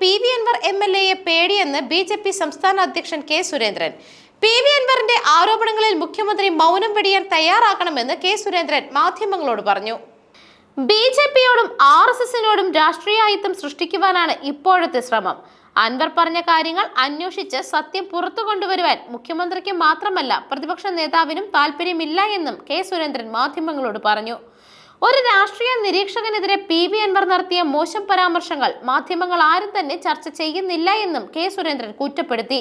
P V Anvar M L എയെ പേടിയെന്ന് B J P സംസ്ഥാന അധ്യക്ഷൻ കെ സുരേന്ദ്രൻ. പി വി അൻവറിന്റെ ആരോപണങ്ങളിൽ മുഖ്യമന്ത്രി മൗനം വെടിയാൻ തയ്യാറാക്കണമെന്ന് കെ സുരേന്ദ്രൻ മാധ്യമങ്ങളോട് പറഞ്ഞു. ബി ജെ പിയോടും ആർ എസ് എസിനോടും രാഷ്ട്രീയായുധം സൃഷ്ടിക്കുവാനാണ് ഇപ്പോഴത്തെ ശ്രമം. അൻവർ പറഞ്ഞ കാര്യങ്ങൾ അന്വേഷിച്ച് സത്യം പുറത്തു കൊണ്ടുവരുവാൻ മുഖ്യമന്ത്രിക്ക് മാത്രമല്ല പ്രതിപക്ഷ നേതാവിനും താല്പര്യമില്ല എന്നും കെ സുരേന്ദ്രൻ മാധ്യമങ്ങളോട് പറഞ്ഞു. ഒരു രാഷ്ട്രീയ നിരീക്ഷകനെതിരെ പി വി അൻവർ നടത്തിയ മോശം പരാമർശങ്ങൾ മാധ്യമങ്ങൾ ആരും തന്നെ ചർച്ച ചെയ്യുന്നില്ല എന്നും കെ സുരേന്ദ്രൻ കുറ്റപ്പെടുത്തി.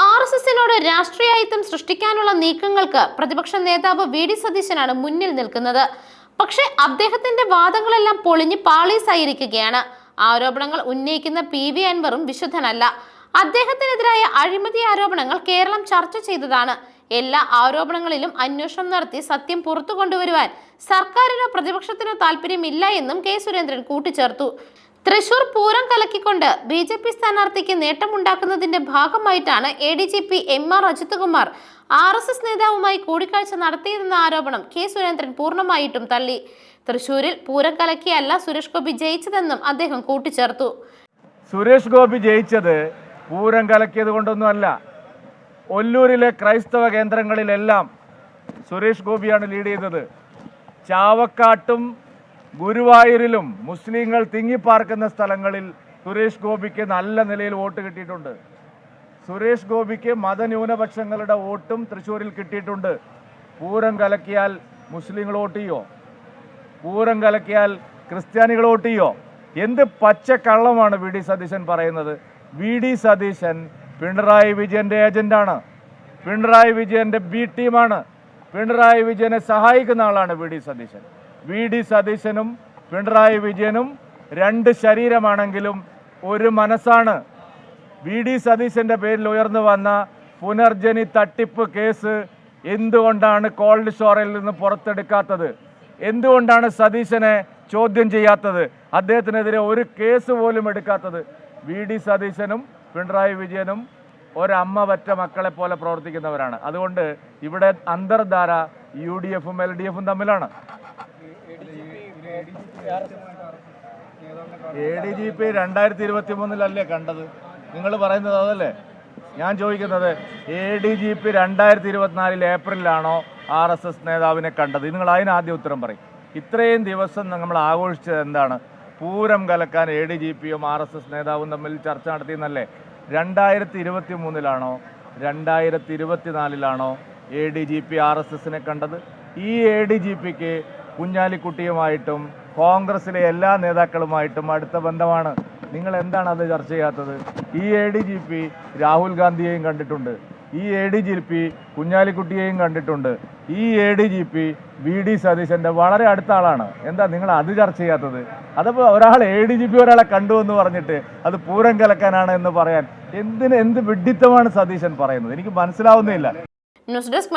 ആർ എസ് എസിനോട് രാഷ്ട്രീയായുധം സൃഷ്ടിക്കാനുള്ള നീക്കങ്ങൾക്ക് പ്രതിപക്ഷ നേതാവ് വി ഡി സതീശനാണ് മുന്നിൽ നിൽക്കുന്നത്. പക്ഷേ അദ്ദേഹത്തിന്റെ വാദങ്ങളെല്ലാം പൊളിഞ്ഞ് പാളീസായിരിക്കുകയാണ്. ആരോപണങ്ങൾ ഉന്നയിക്കുന്ന പി വി അൻവറും വിശുദ്ധനല്ല. അദ്ദേഹത്തിനെതിരായ അഴിമതി ആരോപണങ്ങൾ കേരളം ചർച്ച ചെയ്തതാണ്. എല്ലാ ആരോപണങ്ങളിലും അന്വേഷണം നടത്തി സത്യം പുറത്തു കൊണ്ടുവരുവാൻ സർക്കാരിനോ പ്രതിപക്ഷത്തിനോ താല്പര്യമില്ല എന്നും കെ സുരേന്ദ്രൻ കൂട്ടിച്ചേർത്തു. തൃശൂർ പൂരം കലക്കിക്കൊണ്ട് ബി ജെ പി സ്ഥാനാർത്ഥിക്ക് നേട്ടമുണ്ടാക്കുന്നതിന്റെ ഭാഗമായിട്ടാണ് A D G P M R Ajith Kumar R S S നേതാവുമായി കൂടിക്കാഴ്ച നടത്തിയതെന്ന ആരോപണം കെ സുരേന്ദ്രൻ പൂർണമായിട്ടും തള്ളി. തൃശൂരിൽ പൂരം കലക്കിയല്ല സുരേഷ് ഗോപി ജയിച്ചതെന്നും അദ്ദേഹം കൂട്ടിച്ചേർത്തു. സുരേഷ് ഗോപി ജയിച്ചത് പൂരം കലക്കിയത് കൊണ്ടൊന്നുമല്ല. ഒല്ലൂരിലെ ക്രൈസ്തവ കേന്ദ്രങ്ങളിലെല്ലാം സുരേഷ് ഗോപിയാണ് ലീഡ് ചെയ്തത്. ചാവക്കാട്ടും ഗുരുവായൂരിലും മുസ്ലിങ്ങൾ തിങ്ങിപ്പാർക്കുന്ന സ്ഥലങ്ങളിൽ സുരേഷ് ഗോപിക്ക് നല്ല നിലയിൽ വോട്ട് കിട്ടിയിട്ടുണ്ട്. സുരേഷ് ഗോപിക്ക് മതന്യൂനപക്ഷങ്ങളുടെ വോട്ടും തൃശ്ശൂരിൽ കിട്ടിയിട്ടുണ്ട്. പൂരം കലക്കിയാൽ മുസ്ലിങ്ങൾ വോട്ട് ചെയ്യോ പൂരം കലക്കിയാൽ ക്രിസ്ത്യാനികൾ വോട്ട് ചെയ്യോ എന്ത് പച്ചക്കള്ളമാണ് വി ഡി സതീശൻ പറയുന്നത്? വി ഡി സതീശൻ പിണറായി വിജയന്റെ ഏജന്റാണ്. പിണറായി വിജയന്റെ ബി ടീമാണ്. പിണറായി വിജയനെ സഹായിക്കുന്ന ആളാണ് V D Satheesan. V D സതീശനും പിണറായി വിജയനും രണ്ട് ശരീരമാണെങ്കിലും ഒരു മനസ്സാണ്. വി ഡി സതീശന്റെ പേരിൽ ഉയർന്നു വന്ന പുനർജനി തട്ടിപ്പ് കേസ് എന്തുകൊണ്ടാണ് കോൾഡ് സ്റ്റോറിൽ നിന്ന് പുറത്തെടുക്കാത്തത്? എന്തുകൊണ്ടാണ് സതീശനെ ചോദ്യം ചെയ്യാത്തത്? അദ്ദേഹത്തിനെതിരെ ഒരു കേസ് പോലും എടുക്കാത്തത് വി ഡി സതീശനും പിണറായി വിജയനും ഒരമ്മ പറ്റ മക്കളെ പോലെ പ്രവർത്തിക്കുന്നവരാണ്. അതുകൊണ്ട് ഇവിടെ അന്തർധാര യു ഡി എഫും എൽ ഡി എഫും തമ്മിലാണ്. എ ഡി ജി പി രണ്ടായിരത്തി ഇരുപത്തി മൂന്നിലല്ലേ കണ്ടത്? നിങ്ങൾ പറയുന്നത് അതല്ലേ? ഞാൻ ചോദിക്കുന്നത് എ ഡി ജി പി രണ്ടായിരത്തി ഇരുപത്തിനാലിൽ ഏപ്രിലാണോ ആർ എസ് എസ് നേതാവിനെ കണ്ടത്? നിങ്ങൾ അതിന് ആദ്യം ഉത്തരം പറയും. ഇത്രയും ദിവസം നമ്മൾ ആഘോഷിച്ചത് എന്താണ്? പൂരം കലക്കാൻ എ ഡി ജി പിയും ആർ എസ് എസ് നേതാവും തമ്മിൽ ചർച്ച നടത്തിയെന്നല്ലേ? രണ്ടായിരത്തി ഇരുപത്തി മൂന്നിലാണോ രണ്ടായിരത്തി ഇരുപത്തിനാലിലാണോ A D G P R S എസിനെ കണ്ടത്? ഈ എ ഡി ജി പിക്ക് കുഞ്ഞാലിക്കുട്ടിയുമായിട്ടും കോൺഗ്രസിലെ എല്ലാ നേതാക്കളുമായിട്ടും അടുത്ത ബന്ധമാണ്. നിങ്ങൾ എന്താണ് അത് ചർച്ച ചെയ്യാത്തത്? ഈ A D G P Rahul ഗാന്ധിയെയും കണ്ടിട്ടുണ്ട്. ഈ എ ഡി ജി പി കുഞ്ഞാലിക്കുട്ടിയെയും കണ്ടിട്ടുണ്ട്. ഈ A D G P V D സതീശന്റെ വളരെ അടുത്ത ആളാണ്. എന്താ നിങ്ങൾ അത് ചർച്ച ചെയ്യാത്തത്? അതപ്പോൾ ഒരാൾ എ ഡി ജി പി ഒരാളെ കണ്ടു എന്ന് പറഞ്ഞിട്ട് അത് പൂരം കലക്കാനാണ് എന്ന് പറയാൻ എന്തിന് എന്ത് വിഡിത്തമാണ് സതീശൻ പറയുന്നത്? എനിക്ക് മനസ്സിലാവുന്നില്ല ന്യൂസ് ഡെസ്ക്